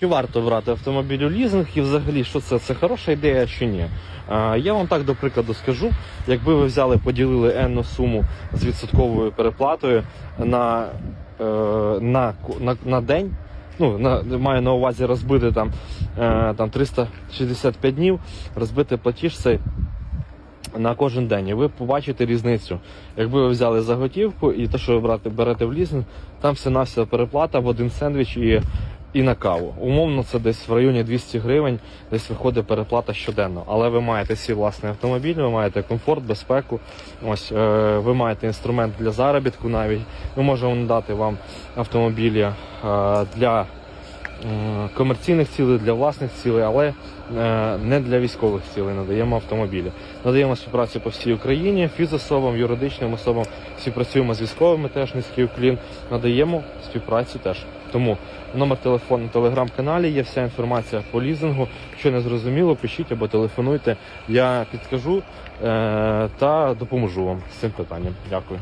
Чи варто брати автомобіль у лізинг і взагалі що це? Це хороша ідея чи ні? Я вам так до прикладу скажу, якби ви взяли, поділили енну суму з відсотковою переплатою на, е, на, на, на день. Ну, на, маю на увазі розбити там, е, там 365 днів, розбити платіж цей на кожен день. І ви побачите різницю. Якби ви взяли заготівку і те, що ви брати, берете в лізинг, там все на все переплата в один сендвіч і, і на каву. Умовно, це десь в районі 200 гривень, десь виходить переплата щоденно. Але ви маєте свій власний автомобіль, ви маєте комфорт, безпеку. Ось е, ви маєте інструмент для заробітку навіть. Ми можемо надати вам автомобілі е, для комерційних цілей, для власних цілей, але е, не для військових цілей надаємо автомобілі. Надаємо співпрацю по всій Україні, фізособам, юридичним особам, співпрацюємо з військовими теж низький уклін, надаємо співпрацю теж. Тому номер телефону на телеграм-каналі є вся інформація по лізингу. Що не зрозуміло, пишіть або телефонуйте. Я підкажу е, та допоможу вам з цим питанням. Дякую.